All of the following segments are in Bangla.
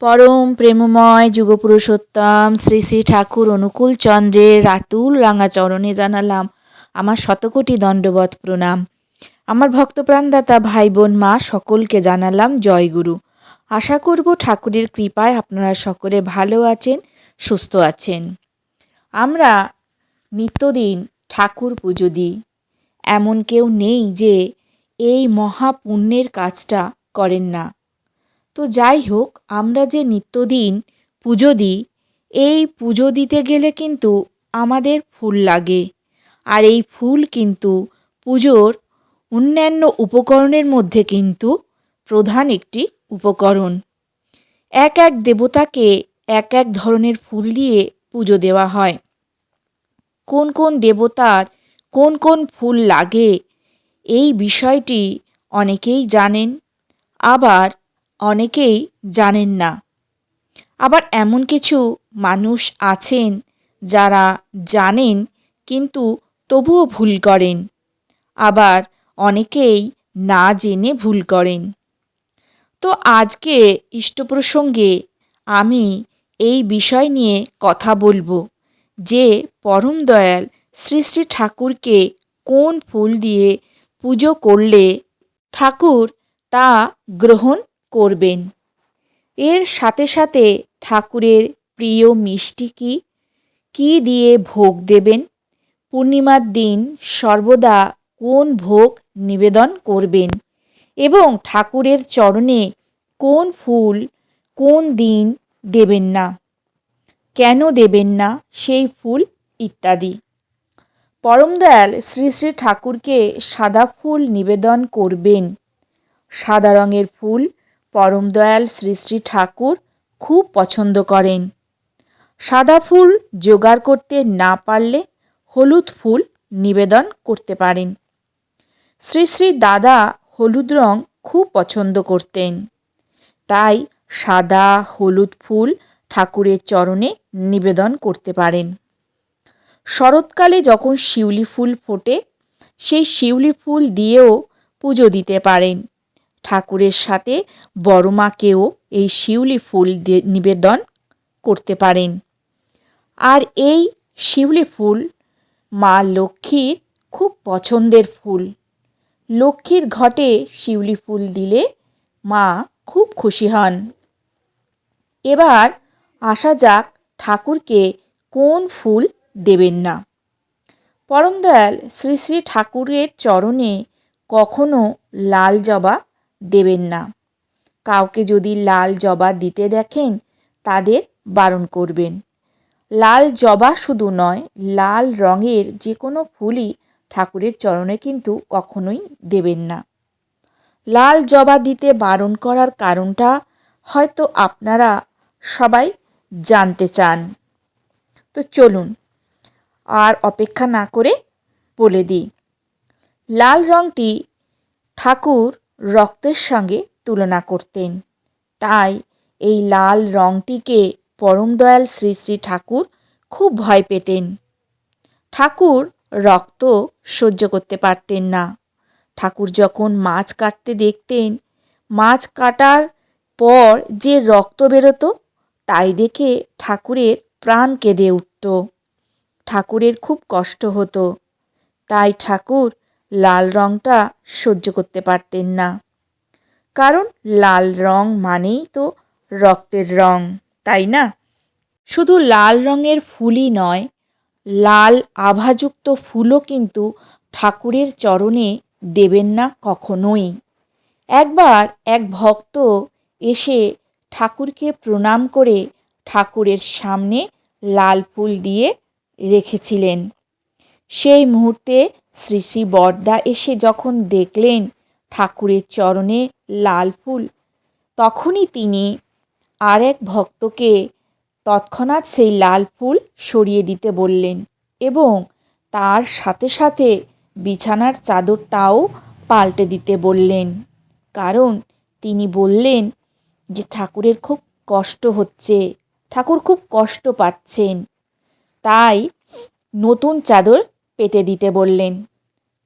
পরম প্রেমময় যুগপুরুষোত্তম শ্রী শ্রী ঠাকুর অনুকূল চন্দ্রের রাতুল রাঙাচরণে জানালাম আমার শতকোটি দণ্ডবত প্রণাম। আমার ভক্তপ্রাণদাতা ভাই বোন মা, সকলকে জানালাম জয়গুরু আশা করব ঠাকুরের কৃপায় আপনারা সকলে ভালো আছেন, সুস্থ আছেন। আমরা নিত্যদিন ঠাকুর পুজো দিই। এমন কেউ নেই যে এই মহাপুণ্যের কাজটা করেন না। তো যাই হোক, আমরা যে নিত্যদিন পুজো দিই, এই পুজো দিতে গেলে কিন্তু আমাদের ফুল লাগে। আর এই ফুল কিন্তু পুজোর অন্যান্য উপকরণের মধ্যে কিন্তু প্রধান একটি উপকরণ। এক এক দেবতাকে এক এক ধরনের ফুল দিয়ে পুজো দেওয়া হয়। কোন কোন দেবতার কোন কোন ফুল লাগে, এই বিষয়টি অনেকেই জানেন। আবার অনেকেই জানেন না। আবার এমন কিছু মানুষ আছেন যারা জানেন কিন্তু তবুও ভুল করেন। আবার অনেকেই না জেনে ভুল করেন। তো আজকে ইষ্টপ্রসঙ্গে আমি এই বিষয় নিয়ে কথা বলব যে পরম দয়াল শ্রী শ্রী ঠাকুরকে কোন ফুল দিয়ে পুজো করলে ঠাকুর তা গ্রহণ করবেন। এর সাথে সাথে ঠাকুরের প্রিয় মিষ্টি কী? কী দিয়ে ভোগ দেবেন? পূর্ণিমার দিন সর্বদা কোন ভোগ নিবেদন করবেন? এবং ঠাকুরের চরণে কোন ফুল কোন দিন দেবেন না? কেন দেবেন না সেই ফুল ইত্যাদি। পরম দয়াল শ্রী শ্রী ঠাকুরকে সাদা ফুল নিবেদন করবেন। সাদা রঙের ফুল পরম দয়াল শ্রী শ্রী ঠাকুর খুব পছন্দ করেন। সাদা ফুল জোগাড় করতে না পারলে হলুদ ফুল নিবেদন করতে পারেন। শ্রী শ্রী দাদা হলুদ রং খুব পছন্দ করতেন। তাই সাদা হলুদ ফুল ঠাকুরের চরণে নিবেদন করতে পারেন। শরৎকালে যখন শিউলি ফুল ফোটে, সেই শিউলি ফুল দিয়েও পুজো দিতে পারেন। ঠাকুরের সাথে বড় মাকেও এই শিউলি ফুল নিবেদন করতে পারেন। আর এই শিউলি ফুল মা লক্ষ্মীর খুব পছন্দের ফুল। লক্ষ্মীর ঘটে শিউলি ফুল দিলে মা খুব খুশি হন। এবার আসা যাক ঠাকুরকে কোন ফুল দেবেন না। পরমদয়াল শ্রী শ্রী ঠাকুরের চরণে কখনো লাল জবা দেবেন না। কাউকে যদি লাল জবা দিতে দেখেন, তাদের বারণ করবেন। লাল জবা শুধু নয়, লাল রঙের যে কোনো ফুলই ঠাকুরের চরণে কিন্তু কখনোই দেবেন না। লাল জবা দিতে বারণ করার কারণটা হয়তো আপনারা সবাই জানতে চান। তো চলুন, আর অপেক্ষা না করে বলে দিই। লাল রঙটি ঠাকুর রক্তের সঙ্গে তুলনা করতেন। তাই এই লাল রঙটিকে পরম দয়াল শ্রী শ্রী ঠাকুর খুব ভয় পেতেন। ঠাকুর রক্ত সহ্য করতে পারতেন না। ঠাকুর যখন মাছ কাটতে দেখতেন, মাছ কাটার পর যে রক্ত বেরোতো, তাই দেখে ঠাকুরের প্রাণ কেঁদে উঠত। ঠাকুরের খুব কষ্ট হতো। তাই ঠাকুর লাল রঙটা সহ্য করতে পারতেন না। কারণ লাল রং মানেই তো রক্তের রং, তাই না? শুধু লাল রঙের ফুলই নয়, লাল আভাযুক্ত ফুলও কিন্তু ঠাকুরের চরণে দেবেন না কখনোই। একবার এক ভক্ত এসে ঠাকুরকে প্রণাম করে ঠাকুরের সামনে লাল ফুল দিয়ে রেখেছিলেন। সেই মুহূর্তে শ্রী শ্রী বরদা এসে যখন দেখলেন ঠাকুরের চরণে লাল ফুল, তখনই তিনি আর এক ভক্তকে তৎক্ষণাৎ সেই লাল ফুল সরিয়ে দিতে বললেন এবং তার সাথে সাথে বিছানার চাদরটাও পাল্টে দিতে বললেন। কারণ তিনি বললেন যে, ঠাকুরের খুব কষ্ট হচ্ছে, ঠাকুর খুব কষ্ট পাচ্ছেন। তাই নতুন চাদর পেতে দিতে বললেন,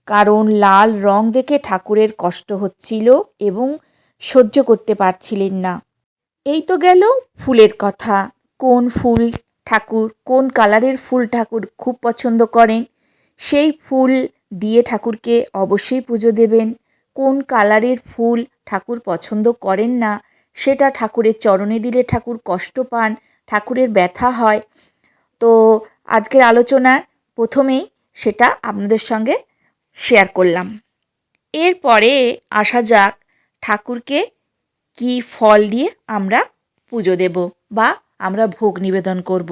কারণ লাল রং দেখে ঠাকুরের কষ্ট হচ্ছিল এবং সহ্য করতে পারছিলেন না। এই তো গেল ফুলের কথা। কোন ফুল ঠাকুর, কোন কালারের ফুল ঠাকুর খুব পছন্দ করেন, সেই ফুল দিয়ে ঠাকুরকে অবশ্যই পুজো দেবেন। কোন কালারের ফুল ঠাকুর পছন্দ করেন না, সেটা ঠাকুরের চরণে দিলে ঠাকুর কষ্ট পান, ঠাকুরের ব্যথা হয়। তো আজকের আলোচনা প্রথমেই সেটা আপনাদের সঙ্গে শেয়ার করলাম। এরপরে আসা যাক ঠাকুরকে কি ফল দিয়ে আমরা পুজো দেব বা আমরা ভোগ নিবেদন করব।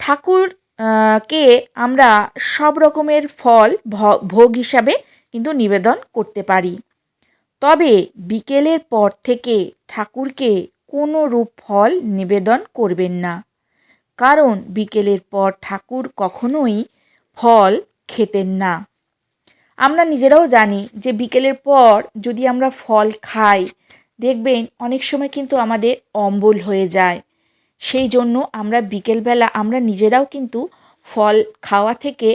ঠাকুর কে আমরা সব রকমের ফল ভোগ হিসাবে কিন্তু নিবেদন করতে পারি। তবে বিকেলের পর থেকে ঠাকুরকে কোনো রূপ ফল নিবেদন করবেন না। কারণ বিকেলের পর ঠাকুর কখনোই ফল খেতেন না। আমরা নিজেরাও জানি যে বিকেলের পর যদি আমরা ফল খাই, দেখবেন অনেক সময় কিন্তু আমাদের অম্বল হয়ে যায়। সেই জন্য আমরা বিকেলবেলা আমরা নিজেরাও কিন্তু ফল খাওয়া থেকে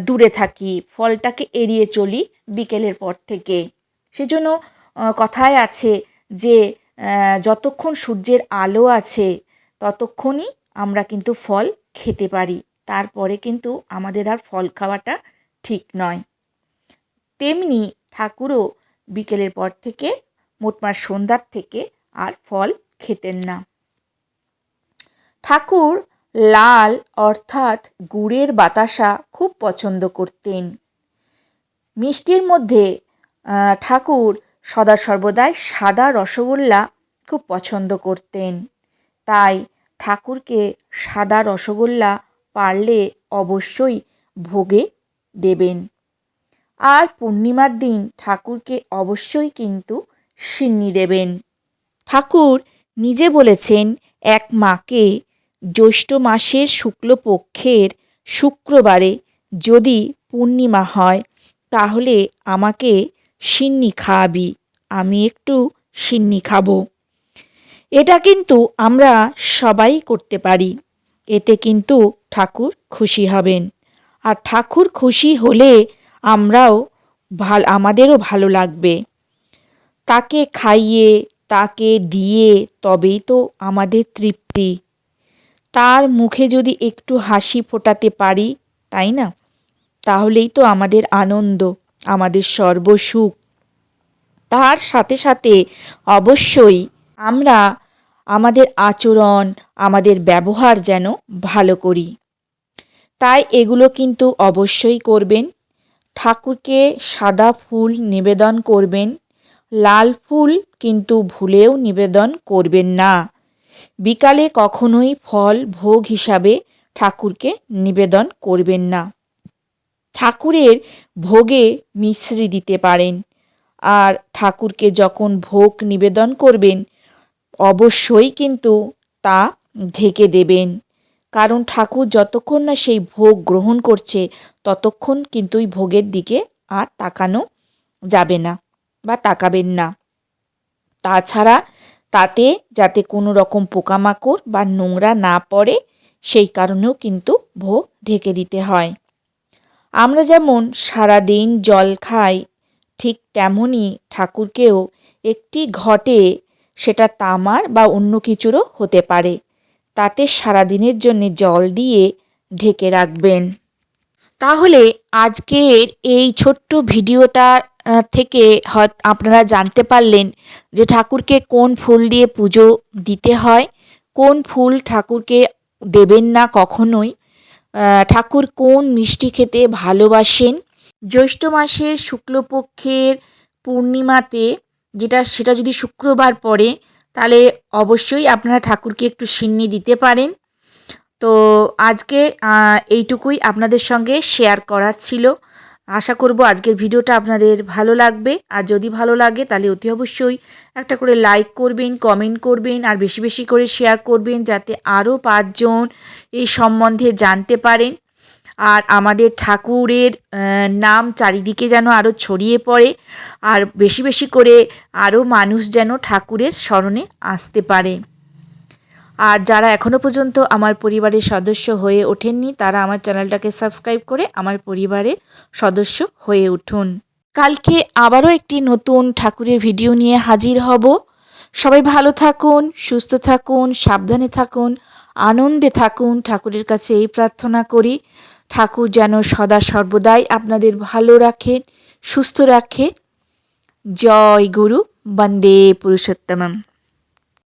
দূরে থাকি, ফলটাকে এড়িয়ে চলি বিকেলের পর থেকে। সেজন্য কথায় আছে যে যতক্ষণ সূর্যের আলো আছে, ততক্ষণই আমরা কিন্তু ফল খেতে পারি। তারপরে কিন্তু আমাদের আর ফল খাওয়াটা ঠিক নয়। তেমনি ঠাকুরও বিকেলের পর থেকে মোটমাট সন্ধ্যার থেকে আর ফল খেতেন না। ঠাকুর লাল অর্থাৎ গুড়ের বাতাসা খুব পছন্দ করতেন। মিষ্টির মধ্যে ঠাকুর সদা সর্বদাই সাদা রসগোল্লা খুব পছন্দ করতেন। তাই ঠাকুরকে সাদা রসগোল্লা পারলে অবশ্যই ভোগে দেবেন। আর পূর্ণিমার দিন ঠাকুরকে অবশ্যই কিন্তু সিন্নি দেবেন। ঠাকুর নিজে বলেছেন, এক মাকে জ্যৈষ্ঠ মাসের শুক্লপক্ষের শুক্রবারে যদি পূর্ণিমা হয়, তাহলে আমাকে সিন্নি খাওয়াবি, আমি একটু সিন্নি খাব। এটা কিন্তু আমরা সবাই করতে পারি। এতে কিন্তু ঠাকুর খুশি হবেন। আর ঠাকুর খুশি হলে আমরাও ভালো, আমাদেরও ভালো লাগবে। তাকে খাইয়ে, তাকে দিয়ে তবেই তো আমাদের তৃপ্তি। তার মুখে যদি একটু হাসি ফোটাতে পারি, তাই না? তাহলেই তো আমাদের আনন্দ, আমাদের সর্বসুখ। তার সাথে সাথে অবশ্যই আমরা আমাদের আচরণ, আমাদের ব্যবহার যেন ভালো করি। তাই এগুলো কিন্তু অবশ্যই করবেন। ঠাকুরকে সাদা ফুল নিবেদন করবেন। লাল ফুল কিন্তু ভুলেও নিবেদন করবেন না। বিকালে কখনোই ফল ভোগ হিসাবে ঠাকুরকে নিবেদন করবেন না। ঠাকুরের ভোগে মিশ্রি দিতে পারেন। আর ঠাকুরকে যখন ভোগ নিবেদন করবেন অবশ্যই কিন্তু তা ঢেকে দেবেন। কারণ ঠাকুর যতক্ষণ না সেই ভোগ গ্রহণ করছে, ততক্ষণ কিন্তু ওই ভোগের দিকে আর তাকানো যাবে না বা তাকাবেন না। তাছাড়া তাতে যাতে কোনো রকম পোকামাকড় বা নোংরা না পড়ে, সেই কারণেও কিন্তু ভোগ ঢেকে দিতে হয়। আমরা যেমন সারাদিন জল খাই, ঠিক তেমনই ঠাকুরকেও একটি ঘটে সেটা তামার বা অন্য কিছুরও হতে পারে। তাতে সারাদিনের জন্য জল দিয়ে ঢেকে রাখবেন। তাহলে আজকের এই ছোট্ট ভিডিওটা থেকে হয়তো আপনারা জানতে পারলেন যে ঠাকুরকে কোন ফুল দিয়ে পুজো দিতে হয়, কোন ফুল ঠাকুরকে দেবেন না কখনোই ঠাকুর কোন মিষ্টি খেতে ভালোবাসেন। জ্যৈষ্ঠ মাসের শুক্লপক্ষের পূর্ণিমাতে যেটা, সেটা যদি শুক্রবার পড়ে, তাহলে অবশ্যই আপনারা ঠাকুরকে একটু সিন্নি দিতে পারেন। তো আজকে এইটুকুই আপনাদের সঙ্গে শেয়ার করার ছিল। আশা করব আজকের ভিডিওটা আপনাদের ভালো লাগবে। আর যদি ভালো লাগে, তাহলে অতি অবশ্যই একটা করে লাইক করবেন, কমেন্ট করবেন, আর বেশি বেশি করে শেয়ার করবেন, যাতে আরও পাঁচজন এই সম্বন্ধে জানতে পারেন। আর আমাদের ঠাকুরের নাম চারিদিকে যেন আরও ছড়িয়ে পড়ে আর বেশি বেশি করে আরও মানুষ যেন ঠাকুরের স্মরণে আসতে পারে। আর যারা এখনও পর্যন্ত আমার পরিবারের সদস্য হয়ে ওঠেননি, তারা আমার চ্যানেলটাকে সাবস্ক্রাইব করে আমার পরিবারের সদস্য হয়ে উঠুন। কালকে আবারও একটি নতুন ঠাকুরের ভিডিও নিয়ে হাজির হব। সবাই ভালো থাকুন, সুস্থ থাকুন, সাবধানে থাকুন, আনন্দে থাকুন। ঠাকুরের কাছে এই প্রার্থনা করি। ঠাকুর যেন সদা সর্বদাই আপনাদের ভালো রাখেন সুস্থ রাখে। জয় গুরু বন্দে পুরুষোত্তমম।